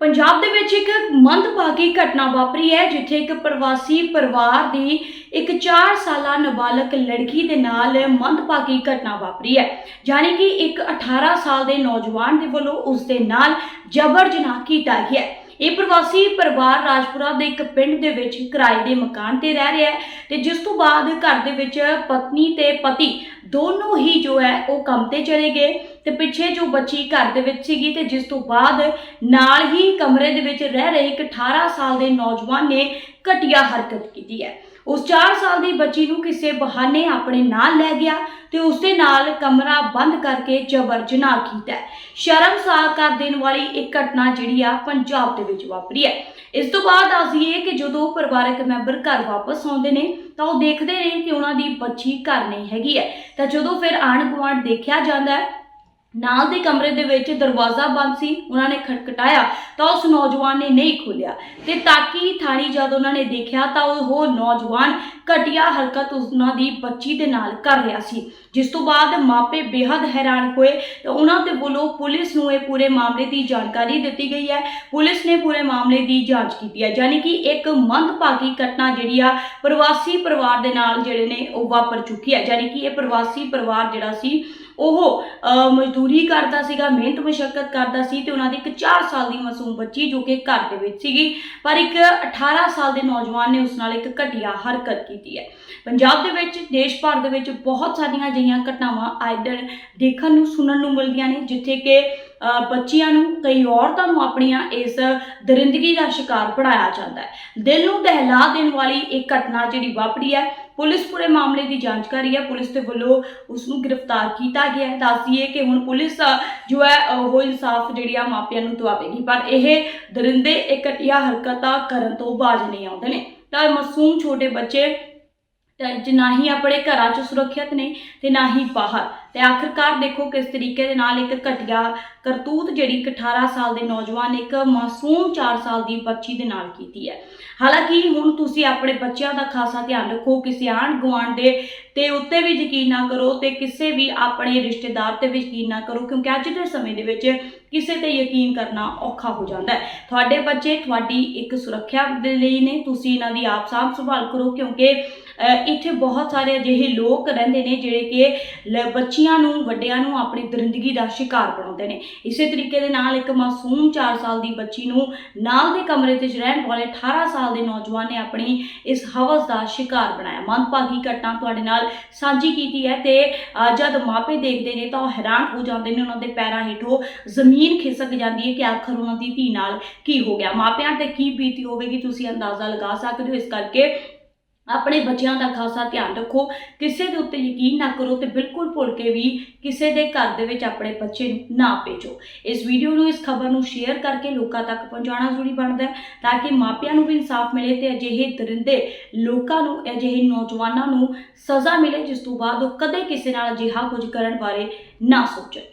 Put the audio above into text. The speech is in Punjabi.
ਪੰਜਾਬ ਦੇ ਵਿੱਚ ਇੱਕ ਮੰਦਭਾਗੀ ਘਟਨਾ ਵਾਪਰੀ ਹੈ, ਜਿੱਥੇ ਇੱਕ ਪ੍ਰਵਾਸੀ ਪਰਿਵਾਰ ਦੀ ਇੱਕ 4 ਸਾਲਾ ਨਾਬਾਲਗ ਲੜਕੀ ਦੇ ਨਾਲ ਮੰਦਭਾਗੀ ਘਟਨਾ ਵਾਪਰੀ ਹੈ। ਯਾਨੀ ਕਿ ਇੱਕ 18 ਸਾਲ ਦੇ ਨੌਜਵਾਨ ਦੇ ਵੱਲੋਂ ਉਸ ਦੇ ਨਾਲ ਜਬਰ ਜਨਾਹ ਕੀਤਾ ਗਿਆ ਹੈ। ਇਹ ਪ੍ਰਵਾਸੀ ਪਰਿਵਾਰ ਰਾਜਪੁਰਾ ਦੇ ਇੱਕ ਪਿੰਡ ਦੇ ਵਿੱਚ ਕਿਰਾਏ ਦੇ ਮਕਾਨ ਤੇ ਰਹਿ ਰਿਹਾ ਹੈ ਤੇ ਜਿਸ ਤੋਂ ਬਾਅਦ ਘਰ ਦੇ ਵਿੱਚ ਪਤਨੀ ਤੇ ਪਤੀ ਦੋਨੋਂ ਹੀ ਜੋ ਹੈ ਉਹ ਕੰਮ ਤੇ ਚਲੇ ਗਏ ਤੇ ਪਿੱਛੇ ਜੋ ਬੱਚੀ ਘਰ ਦੇ ਵਿੱਚ ਸੀਗੀ ਤੇ ਜਿਸ ਤੋਂ ਬਾਅਦ ਨਾਲ ਹੀ ਕਮਰੇ ਦੇ ਵਿੱਚ ਰਹਿ ਰਹੇ ਇੱਕ 18 ਸਾਲ ਦੇ ਨੌਜਵਾਨ ਨੇ ਘਟੀਆ ਹਰਕਤ ਕੀਤੀ ਹੈ। ਉਸ 4 ਸਾਲ ਦੀ ਬੱਚੀ ਨੂੰ ਕਿਸੇ ਬਹਾਨੇ ਆਪਣੇ ਨਾਲ ਲੈ ਗਿਆ ਤੇ ਉਸ ਦੇ ਨਾਲ ਕਮਰਾ ਬੰਦ ਕਰਕੇ ਜਬਰ ਜਨਾਹ ਕੀਤਾ ਸ਼ਰਮਸਾਰ ਕਰ ਦੇਣ ਵਾਲੀ ਇੱਕ ਘਟਨਾ ਜਿਹੜੀ ਆ ਪੰਜਾਬ ਦੇ ਵਿੱਚ ਵਾਪਰੀ ਹੈ। ਇਸ ਤੋਂ ਬਾਅਦ ਅਸੀਂ ਕਿ ਜਦੋਂ ਪਰਿਵਾਰਕ ਮੈਂਬਰ ਘਰ ਵਾਪਸ ਆਉਂਦੇ ਨੇ, ਤਾਂ ਉਹ ਦੇਖਦੇ ਨੇ ਕਿ ਉਹਨਾਂ ਦੀ ਬੱਚੀ ਘਰ ਨਹੀਂ ਹੈਗੀ ਹੈ। ਤਾਂ ਜਦੋਂ ਫਿਰ ਆਂਢ ਗੁਆਂਢ ਦੇਖਿਆ ਜਾਂਦਾ ਹੈ ਨਾਲ ਦੇ ਕਮਰੇ ਦੇ ਵਿੱਚ ਦਰਵਾਜ਼ਾ ਬੰਦ ਸੀ, ਉਹਨਾਂ ਨੇ ਖਟਖਟਾਇਆ ਤਾਂ ਉਸ ਨੌਜਵਾਨ ਨੇ ਨਹੀਂ ਖੋਲ੍ਹਿਆ। ਤੇ ਤਾਕੀ ਥਾਣੀ ਜਦ ਉਹਨਾਂ ਨੇ ਦੇਖਿਆ ਤਾਂ ਉਹ ਨੌਜਵਾਨ ਘਟੀਆ ਹਰਕਤ ਉਹਨਾਂ ਦੀ ਬੱਚੀ ਦੇ ਨਾਲ ਕਰ ਰਿਹਾ ਸੀ। ਜਿਸ ਤੋਂ ਬਾਅਦ ਮਾਪੇ ਬੇहद ਹੈਰਾਨ ਹੋਏ ਤੇ ਉਹਨਾਂ ਦੇ ਵੱਲੋਂ ਪੁਲਿਸ ਨੂੰ ਇਹ ਪੂਰੇ ਮਾਮਲੇ ਦੀ ਜਾਣਕਾਰੀ ਦਿੱਤੀ ਗਈ ਹੈ। ਪੁਲਿਸ ਨੇ ਪੂਰੇ ਮਾਮਲੇ ਦੀ ਜਾਂਚ ਕੀਤੀ ਹੈ, ਯਾਨੀ ਕਿ ਇੱਕ ਮੰਦਭਾਗੀ ਘਟਨਾ ਜਿਹੜੀ ਆ ਪ੍ਰਵਾਸੀ ਪਰਿਵਾਰ ਦੇ ਨਾਲ ਜਿਹੜੇ ਨੇ ਉਹ ਵਾਪਰ ਚੁੱਕੀ ਹੈ। ਯਾਨੀ ਕਿ ਇਹ ਪ੍ਰਵਾਸੀ ਪਰਿਵਾਰ ਜਿਹੜਾ ਸੀ ਉਹ ਮਜ਼ਦੂਰੀ ਕਰਦਾ ਸੀਗਾ, ਮਿਹਨਤ ਮੁਸ਼ਕਲ ਕਰਦਾ ਸੀ ਤੇ ਉਹਨਾਂ ਦੀ ਇੱਕ 4 ਸਾਲ ਦੀ ਮਾਸੂਮ ਬੱਚੀ ਜੋ ਕਿ ਘਰ ਦੇ ਵਿੱਚ ਸੀਗੀ। ਪਰ ਇੱਕ 18 ਸਾਲ ਦੇ ਨੌਜਵਾਨ ਨੇ ਉਸ ਨਾਲ ਇੱਕ ਘਟੀਆ ਹਰਕਤ ਕੀਤੀ ਹੈ। ਪੰਜਾਬ ਦੇ ਵਿੱਚ, ਦੇਸ਼ ਭਰ ਦੇ ਵਿੱਚ ਬਹੁਤ ਸਾਰੀਆਂ ਅਜਿਹੀਆਂ ਘਟਨਾਵਾਂ ਆਏ ਦਿਨ ਦੇਖਣ ਨੂੰ, ਸੁਣਨ ਨੂੰ ਮਿਲਦੀਆਂ ਨੇ, ਜਿੱਥੇ ਕਿ ਬੱਚਿਆਂ ਨੂੰ, ਕਈ ਔਰਤਾਂ ਨੂੰ ਆਪਣੀਆਂ ਇਸ ਦਰਿੰਦਗੀ ਦਾ ਸ਼ਿਕਾਰ ਬਣਾਇਆ ਜਾਂਦਾ ਹੈ। ਦਿਲ ਨੂੰ ਦਹਿਲਾ ਦੇਣ ਵਾਲੀ ਇਹ ਘਟਨਾ ਜਿਹੜੀ ਵਾਪਰੀ ਹੈ, ਪੁਲਿਸ ਪੂਰੇ ਮਾਮਲੇ ਦੀ ਜਾਂਚ ਕਰ ਰਹੀ ਹੈ। ਪੁਲਿਸ ਦੇ ਵੱਲੋਂ ਉਸ ਨੂੰ ਗ੍ਰਿਫਤਾਰ ਕੀਤਾ ਗਿਆ ਹੈ। ਦੱਸ ਦਈਏ ਕਿ ਹੁਣ ਪੁਲਿਸ ਜੋ ਹੈ, ਉਹ ਇਨਸਾਫ ਜਿਹੜੀ ਆ ਮਾਪਿਆਂ ਨੂੰ ਦਵਾਵੇਗੀ। ਪਰ ਇਹ ਦਰਿੰਦੇ ਇਹ ਹਰਕਤਾਂ ਕਰਨ ਤੋਂ ਬਾਜ ਨਹੀਂ ਆਉਂਦੇ ਨੇ। ਤਾਂ ਮਾਸੂਮ ਛੋਟੇ ਬੱਚੇ, ਤਾਂ ਨਾ ਹੀ ਆਪਣੇ ਘਰਾਂ 'ਚ ਸੁਰੱਖਿਅਤ ਨੇ ਤੇ ਨਾ ਹੀ ਬਾਹਰ। ਤੇ ਆਖਿਰਕਾਰ ਦੇਖੋ ਕਿਸ ਤਰੀਕੇ ਦੇ ਨਾਲ ਇੱਕ ਘਟੀਆ ਕਰਤੂਤ ਜਿਹੜੀ ਇੱਕ 18 ਸਾਲ ਦੇ ਨੌਜਵਾਨ ਨੇ ਇੱਕ ਮਾਸੂਮ 4 ਸਾਲ ਦੀ ਬੱਚੀ ਦੇ ਨਾਲ ਕੀਤੀ ਹੈ। ਹਾਲਾਂਕਿ ਹੁਣ ਤੁਸੀਂ ਆਪਣੇ ਬੱਚਿਆਂ ਦਾ ਖਾਸਾ ਧਿਆਨ ਰੱਖੋ, ਕਿਸੇ ਆਂਢ ਗੁਆਂਢ ਦੇ ਤੇ ਉੱਤੇ ਵੀ ਯਕੀਨ ਨਾ ਕਰੋ ਤੇ ਕਿਸੇ ਵੀ ਆਪਣੇ ਰਿਸ਼ਤੇਦਾਰ ਤੇ ਵੀ ਯਕੀਨ ਨਾ ਕਰੋ, ਕਿਉਂਕਿ ਅੱਜ ਦੇ ਸਮੇਂ ਦੇ ਵਿੱਚ ਕਿਸੇ ਤੇ ਯਕੀਨ ਕਰਨਾ ਔਖਾ ਹੋ ਜਾਂਦਾ ਹੈ। ਤੁਹਾਡੇ ਬੱਚੇ ਤੁਹਾਡੀ ਇੱਕ ਸੁਰੱਖਿਆ ਦੇ ਲਈ ਨੇ, ਤੁਸੀਂ ਇਹਨਾਂ ਦੀ ਆਪ ਸਾਂਭ ਸੰਭਾਲ ਕਰੋ, ਕਿਉਂਕਿ ਇੱਥੇ ਬਹੁਤ ਸਾਰੇ ਅਜਿਹੇ ਲੋਕ ਰਹਿੰਦੇ ਨੇ ਜਿਹੜੇ ਕਿ ਲ- ਬੱਚੀਆਂ ਨੂੰ, ਵੱਡਿਆਂ ਨੂੰ ਆਪਣੀ ਦਰਿੰਦਗੀ ਦਾ ਸ਼ਿਕਾਰ ਬਣਾਉਂਦੇ ਨੇ। ਇਸੇ ਤਰੀਕੇ ਦੇ ਨਾਲ ਇੱਕ ਮਾਸੂਮ 4 ਸਾਲ ਦੀ ਬੱਚੀ ਨੂੰ ਨਾਲ ਦੇ ਕਮਰੇ ਵਿੱਚ ਰਹਿਣ ਵਾਲੇ 18 ਸਾਲ ਦੇ ਨੌਜਵਾਨ ਨੇ ਆਪਣੀ ਇਸ ਹਵਸ ਦਾ ਸ਼ਿਕਾਰ ਬਣਾਇਆ। ਮੰਦਭਾਗੀ ਘਟਨਾ ਤੁਹਾਡੇ ਨਾਲ ਸਾਂਝੀ ਕੀਤੀ ਹੈ ਤੇ ਜਦ ਮਾਪੇ ਦੇਖਦੇ ਨੇ ਤਾਂ ਉਹ ਹੈਰਾਨ ਹੋ ਜਾਂਦੇ ਨੇ। ਉਹਨਾਂ ਦੇ ਪੈਰਾਂ ਹੇਠੋਂ ਜ਼ਮੀਨ ਖਿਸਕ ਜਾਂਦੀ ਹੈ ਕਿ ਆਖਰ ਉਹਨਾਂ ਦੀ ਧੀ ਨਾਲ ਕੀ ਹੋ ਗਿਆ? ਮਾਪਿਆਂ ਤੇ ਕੀ ਬੀਤੀ ਹੋਵੇਗੀ? ਤੁਸੀਂ ਅੰਦਾਜ਼ਾ ਲਗਾ ਸਕਦੇ ਹੋ ਇਸ ਕਰਕੇ ਆਪਣੇ ਬੱਚਿਆਂ ਦਾ ਖਾਸਾ ਧਿਆਨ ਰੱਖੋ, ਕਿਸੇ ਦੇ ਉੱਤੇ ਯਕੀਨ ਨਾ ਕਰੋ ਤੇ ਬਿਲਕੁਲ ਭੁੱਲ ਕੇ ਵੀ ਕਿਸੇ ਦੇ ਘਰ ਦੇ ਵਿੱਚ ਆਪਣੇ ਬੱਚੇ ਨੂੰ ਨਾ ਭੇਜੋ। ਇਸ ਵੀਡੀਓ ਨੂੰ, ਇਸ ਖਬਰ ਨੂੰ ਸ਼ੇਅਰ ਕਰਕੇ ਲੋਕਾਂ ਤੱਕ ਪਹੁੰਚਾਉਣਾ ਜ਼ਰੂਰੀ ਬਣਦਾ ਹੈ ਤਾਂ ਕਿ ਮਾਪਿਆਂ ਨੂੰ ਵੀ ਇਨਸਾਫ ਮਿਲੇ ਤੇ ਅਜਿਹੇ ਦਰਿੰਦੇ ਲੋਕਾਂ ਨੂੰ, ਅਜਿਹੇ ਨੌਜਵਾਨਾਂ ਨੂੰ ਸਜ਼ਾ ਮਿਲੇ, ਜਿਸ ਤੋਂ ਬਾਅਦ ਉਹ ਕਦੇ ਕਿਸੇ ਨਾਲ ਅਜਿਹਾ ਕੁਝ ਕਰਨ ਬਾਰੇ ਨਾ ਸੋਚਣ।